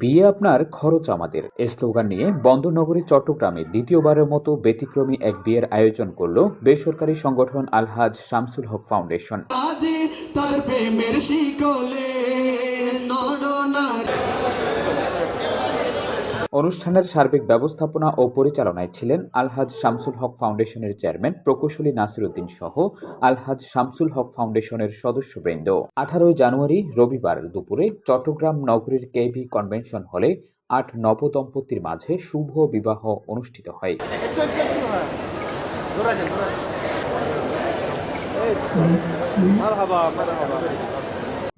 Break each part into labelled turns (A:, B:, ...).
A: বিয়ে আপনার খরচ আমাদের। স্লোগান নিয়ে বন্দরনগরী, চট্টগ্রামে দ্বিতীয়বারের মতো ব্যতিক্রমী এক বিয়ের আয়োজন করল বেসরকারি সংগঠন আলহাজ শামসুল হক ফাউন্ডেশন।
B: প্রেমের শিকলে
A: অনুষ্ঠানের সার্বিক ব্যবস্থাপনা ও পরিচালনায় ছিলেন আলহাজ শামসুল হক ফাউন্ডেশনের চেয়ারম্যান প্রকৌশলী নাসিরুদ্দিন সহ আলহাজ শামসুল হক ফাউন্ডেশনের সদস্যবৃন্দ আঠারোই জানুয়ারি রবিবার দুপুরে চট্টগ্রাম নগরীর কেবি কনভেনশন হলে আট নবদম্পতির মাঝে শুভ বিবাহ অনুষ্ঠিত হয়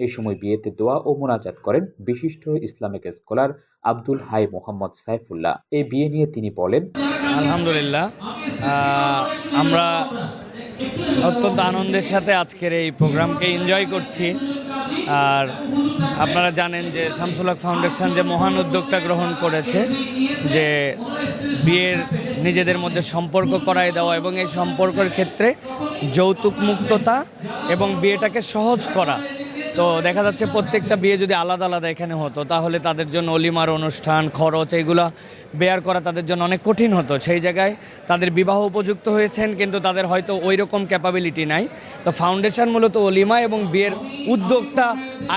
A: এই সময় বিয়েতে দোয়া ও মোনাজাত করেন বিশিষ্ট ইসলামিক স্কলার আব্দুল হাই মোহাম্মদ সাইফুল্লাহ। এই বিয়ে নিয়ে তিনি বলেন,
C: আলহামদুলিল্লাহ আমরা অত্যন্ত আনন্দের সাথে আজকের এই প্রোগ্রামকে এনজয় করছি। আর আপনারা জানেন যে শামসুল হক ফাউন্ডেশন যে মহান উদ্যোগটা গ্রহণ করেছে, যে বিয়ের নিজেদের মধ্যে সম্পর্ক করায় দেওয়া এবং এই সম্পর্কের ক্ষেত্রে যৌতুক মুক্ততা এবং বিয়েটাকে সহজ করা। তো দেখা যাচ্ছে প্রত্যেকটা বিয়ে যদি আলাদা আলাদা এখানে হতো, তাহলে তাদের জন্য অলিমার অনুষ্ঠান, খরচ এইগুলো বেয়ার করা তাদের জন্য অনেক কঠিন হতো। সেই জায়গায় তাদের বিবাহ উপযুক্ত হয়েছেন, কিন্তু তাদের হয়তো ওই রকম ক্যাপাবিলিটি নাই। তো ফাউন্ডেশন মূলত অলিমা এবং বিয়ের উদ্যোগটা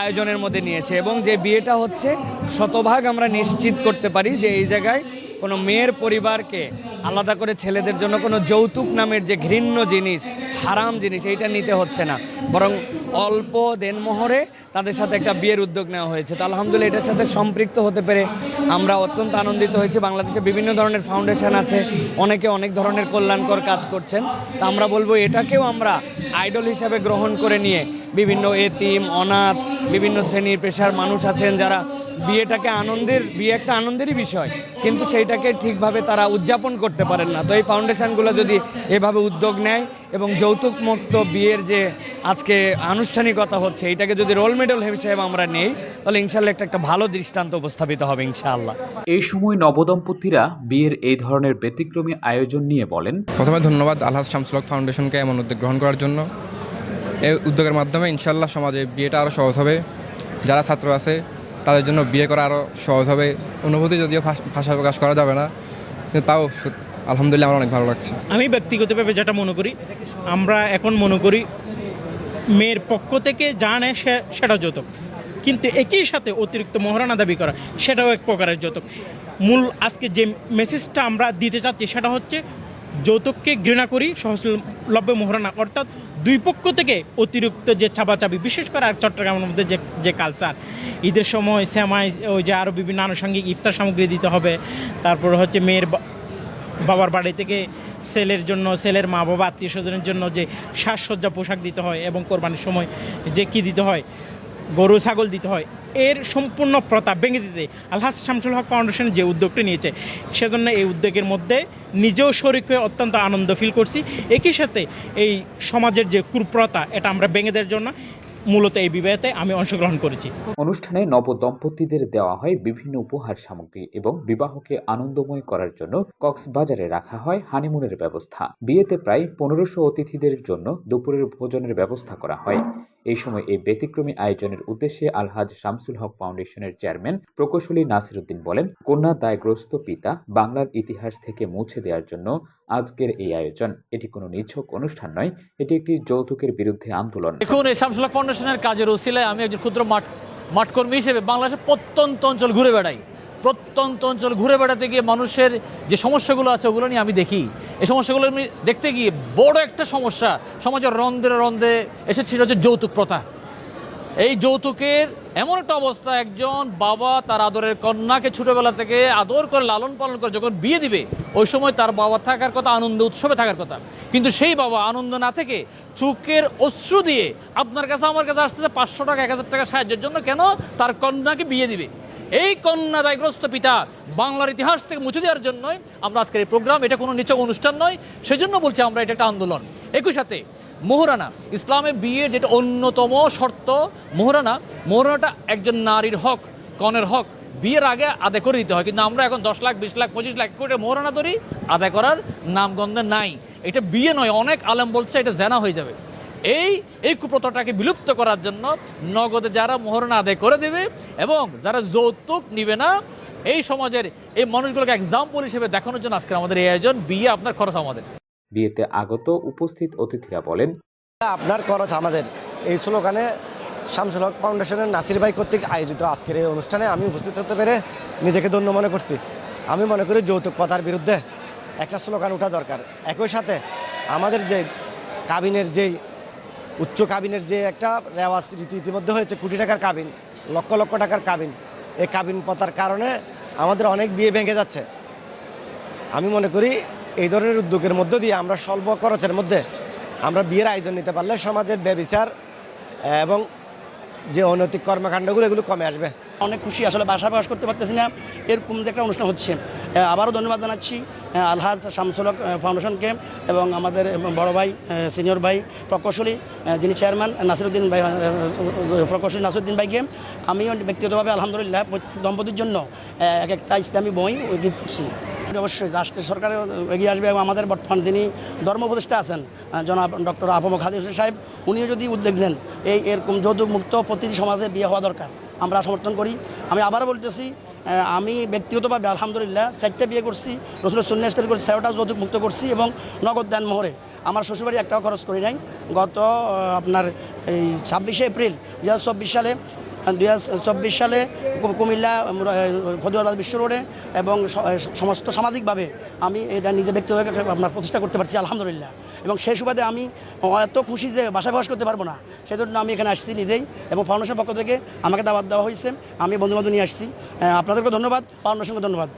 C: আয়োজনের মধ্যে নিয়েছে এবং যে বিয়েটা হচ্ছে, শতভাগ আমরা নিশ্চিত করতে পারি যে এই জায়গায় কোনো মেয়ের পরিবারকে আলাদা করে ছেলেদের জন্য কোনো যৌতুক নামের যে ঘৃণ্য জিনিস, হারাম জিনিস, এইটা নিতে হচ্ছে না। বরং অল্প দেনমোহরে তাদের সাথে একটা বিয়ের উদ্যোগ নেওয়া হয়েছে। তো আলহামদুলিল্লাহ এটার সাথে সম্পৃক্ত হতে পেরে আমরা অত্যন্ত আনন্দিত হয়েছি। বাংলাদেশে বিভিন্ন ধরনের ফাউন্ডেশন আছে। অনেকে অনেক ধরনের কল্যাণকর কাজ করছেন। তা আমরা বলব এটাকেও আমরা আইডল হিসাবে গ্রহণ করে নিয়ে বিভিন্ন এতিম, অনাথ, বিভিন্ন শ্রেণির পেশার মানুষ আছেন যারা বিয়েটাকে আনন্দের, বিয়ে একটা আনন্দেরই বিষয়। কিন্তু সেইটাকে ঠিকভাবে তারা উদযাপন করতে পারেন না। তো এই ফাউন্ডেশনগুলো যদি এভাবে উদ্যোগ নেয় এবং যৌতুক মুক্ত বিয়ের যে আজকে আনুষ্ঠানিকতা হচ্ছে এটাকে যদি রোল মডেল হিসেবে আমরা নেই তাহলে ইনশাল্লাহ একটা একটা ভালো দৃষ্টান্ত উপস্থাপিত হবে ইনশাআল্লাহ।
A: এই সময় নবদম্পতিরা বিয়ের এই ধরনের ব্যতিক্রমী আয়োজন নিয়ে বলেন
D: প্রথমে ধন্যবাদ আলহাজ শামসুল হক ফাউন্ডেশনকে এমন উদ্যোগ গ্রহণ করার জন্য। এই উদ্যোগের মাধ্যমে ইনশাল্লাহ সমাজে বিয়েটা আরও সহজ হবে। যারা ছাত্র আছে তাদের জন্য বিয়ে করা আরও সহজ হবে। অনুভূতি যদিও ভাষ- ভাষা প্রকাশ করা যাবে না কিন্তু তাও আলহামদুলিল্লাহ আমার অনেক ভালো লাগছে।
E: আমি ব্যক্তিগতভাবে যেটা মনে করি, আমরা এখন মনে করি মেয়ের পক্ষ থেকে যা নেয় সে- সেটা যৌতুক। কিন্তু একই সাথে অতিরিক্ত মহারানা দাবি করা, সেটাও এক প্রকারের যৌতুক। মূল আজকে যে মেসেজটা আমরা দিতে চাচ্ছি সেটা হচ্ছে, যৌতুককে ঘৃণা করি, সহজলভ্য মহারানা, অর্থাৎ দুই পক্ষ থেকে অতিরিক্ত যে চাপাচাপি, বিশেষ করে আর চট্টগ্রামের মধ্যে যে যে কালচার ঈদের সময় শ্যামাই ওই যে আরও বিভিন্ন আনুষঙ্গিক ইফতার সামগ্রী দিতে হবে, তারপর হচ্ছে মেয়ের বাবার বাড়ি থেকে ছেলের জন্য, ছেলের মা বাবা, আত্মীয় স্বজনের জন্য যে সাজসজ্জা পোশাক দিতে হয় এবং কোরবানির সময় যে কি দিতে হয়, গরু, ছাগল দিতে হয়, এর সম্পূর্ণ প্রতাপ ভেঙে দিতে আলহাজ শামসুল হক ফাউন্ডেশন যে উদ্যোগটি নিয়েছে, সেজন্য এই উদ্যোগের মধ্যে নিজেও শরিক হয়ে অত্যন্ত আনন্দ ফিল করছি। একই সাথে এই সমাজের যে কুপ্রতা, এটা আমরা ভেঙে দেওয়ার জন্য মূলত এই বিবাহতে আমি অংশগ্রহণ করেছি।
A: অনুষ্ঠানে নব দম্পতিদের দেওয়া হয় বিভিন্ন উপহার সামগ্রী এবং বিবাহকে আনন্দময় করার জন্য কক্সবাজারে রাখা হয় হানিমুনের ব্যবস্থা। বিয়েতে প্রায় পনেরোশো অতিথিদের জন্য দুপুরের ভোজনের ব্যবস্থা করা হয়। এই সময় এই ব্যতিক্রমী আয়োজনের উদ্দেশ্যে আলহাজ শামসুল হক ফাউন্ডেশনের চেয়ারম্যান প্রকৌশলী নাসিরুদ্দিন বলেন, কন্যা দায়গ্রস্ত পিতা বাংলার ইতিহাস থেকে মুছে দেওয়ার জন্য আজকের এই আয়োজন। এটি কোনো নিছক অনুষ্ঠান নয়, এটি একটি যৌতুকের বিরুদ্ধে আন্দোলন।
F: দেখুন, এই শামসুল্লাহ ফাউন্ডেশনের কাজের ওসিলায় আমি একজন ক্ষুদ্র মাঠ, মাঠকর্মী হিসেবে বাংলাদেশের প্রত্যন্ত অঞ্চল ঘুরে বেড়াই। প্রত্যন্ত অঞ্চল ঘুরে বেড়াতে গিয়ে মানুষের যে সমস্যাগুলো আছে, ওগুলো নিয়ে আমি দেখি। এই সমস্যাগুলো আমি দেখতে গিয়ে বড় একটা সমস্যা, সমাজের রন্ধে রন্ধে এসেছিল যে যৌতুক প্রথা। এই যৌতুকের এমন একটা অবস্থা, একজন বাবা তার আদরের কন্যাকে ছোটবেলা থেকে আদর করে, লালন পালন করে যখন বিয়ে দিবে, ওই সময় তার বাবা থাকার কথা, আনন্দ, উৎসবে থাকার কথা। কিন্তু সেই বাবা আনন্দ না থেকে চোখের অশ্রু দিয়ে আপনার কাছে, আমার কাছে আসতেছে পাঁচশো টাকা, এক হাজার টাকা সাহায্যের জন্য, কেন? তার কন্যাকে বিয়ে দিবে। এই কন্যা দায়গ্রস্ত পিতা বাংলার ইতিহাস থেকে মুছে দেওয়ার জন্যই আমরা আজকের এই প্রোগ্রাম, এটা কোনো নিচক অনুষ্ঠান নয়। সেজন্য বলছি আমরা এটা একটা আন্দোলন। একই সাথে মোহরানা, ইসলামে বিয়ের যেটা অন্যতম শর্ত মোহরানা, মোহরানাটা একজন নারীর হক, কনের হক। বিয়ের আগে আদায় করে দিতে হয়, কিন্তু আমরা এখন দশ লাখ, বিশ লাখ, পঁচিশ লাখ কোটি মোহরানা ধরি, আদায় করার নামগন্ধে নাই। এটা বিয়ে নয়, অনেক আলেম বলছে এটা জেনা হয়ে যাবে। এই এই কুপ্রথাটাকে বিলুপ্ত করার জন্য নগদে যারা মোহরণা আদায় করে দেবে এবং যারা যৌতুক নিবে না এই সমাজের এই মানুষগুলোকে এক্সাম্পল হিসেবে দেখানোর জন্য আজকে আমাদের এই আয়োজন বিয়ে আপনার খরচ আমাদের।
A: বিয়েতে আগত উপস্থিত অতিথিরা বলেন
G: আপনার খরচ আমাদের। এই স্লোগানে শামসুল হক ফাউন্ডেশনের নাসির ভাই কর্তৃক আয়োজিত আজকের এই অনুষ্ঠানে আমি উপস্থিত হতে পেরে নিজেকে ধন্য মনে করছি। আমি মনে করি যৌতুক প্রথার বিরুদ্ধে একটা স্লোগান ওঠা দরকার। একই সাথে আমাদের যে কাবিনের যেই উচ্চ কাবিনের যে একটা রেওয়াজ রীতি ইতিমধ্যে হয়েছে, কোটি টাকার কাবিন, লক্ষ লক্ষ টাকার কাবিন। এই কাবিন প্রথার কারণে আমাদের অনেক বিয়ে ভেঙে যাচ্ছে। আমি মনে করি এই ধরনের উদ্যোগের মধ্য দিয়ে আমরা স্বল্প খরচের মধ্যে আমরা বিয়ের আয়োজন নিতে পারলে সমাজের ব্যবিচার এবং যে অনৈতিক কর্মকাণ্ডগুলো, এগুলো কমে আসবে।
H: অনেক খুশি, আসলে বাসা প্রকাশ করতে পারতেছি না। এরকম একটা অনুষ্ঠান হচ্ছে। আবারও ধন্যবাদ জানাচ্ছি। আলহাজ শামসুলক ফাউন্ডেশনকে এবং আমাদের বড় ভাই সিনিয়র ভাই প্রকৌশলী যিনি চেয়ারম্যান নাসিরুদ্দিন ভাই প্রকৌশলী নাসিরুদ্দিন ভাইকে আমিও ব্যক্তিগতভাবে আলহামদুলিল্লাহ দম্পতির জন্য এক একটা ইসলামী বই উদ্দীপ করছি। অবশ্যই রাষ্ট্রের সরকার এগিয়ে আসবে এবং আমাদের বর্তমান যিনি ধর্ম উপদেষ্টা আছেন জনাব ডক্টর আবম খাদি হোসেন সাহেব, উনিও যদি উদ্যোগ নেন, এই এরকম যৌতুক মুক্ত প্রতিটি সমাজে বিয়ে হওয়া দরকার, আমরা সমর্থন করি। আমি আবারও বলতেছি আমি ব্যক্তিগতভাবে আলহামদুলিল্লাহ চারটে বিয়ে করছি, রসুলের শূন্য স্তর করছি সেরোটা যৌতুক মুক্ত করছি এবং নগদ দেন মোহরে। আমার শ্বশুরবাড়ি একটাও খরচ করি নাই। গত আপনার এই ছাব্বিশে এপ্রিল দু হাজার চব্বিশ সালে দুই চব্বিশ সালে কুমিল্লা ফদুয়াবাদ বিশ্ব রোডে এবং সমস্ত সামাজিকভাবে আমি এটা নিজে ব্যক্তিভাবে আপনার প্রতিষ্ঠা করতে পারছি, আলহামদুলিল্লাহ। এবং সেই সুবাদে আমি এত খুশি যে বাসা বাস করতে পারব না। সেজন্য আমি এখানে আসছি নিজেই এবং ফাউন্ডেশনের পক্ষ থেকে আমাকে দাওয়াত দেওয়া হয়েছে। আমি বন্ধুবান্ধব নিয়ে আসছি। আপনাদেরকে ধন্যবাদ ফাউন্ডেশনকে ধন্যবাদ।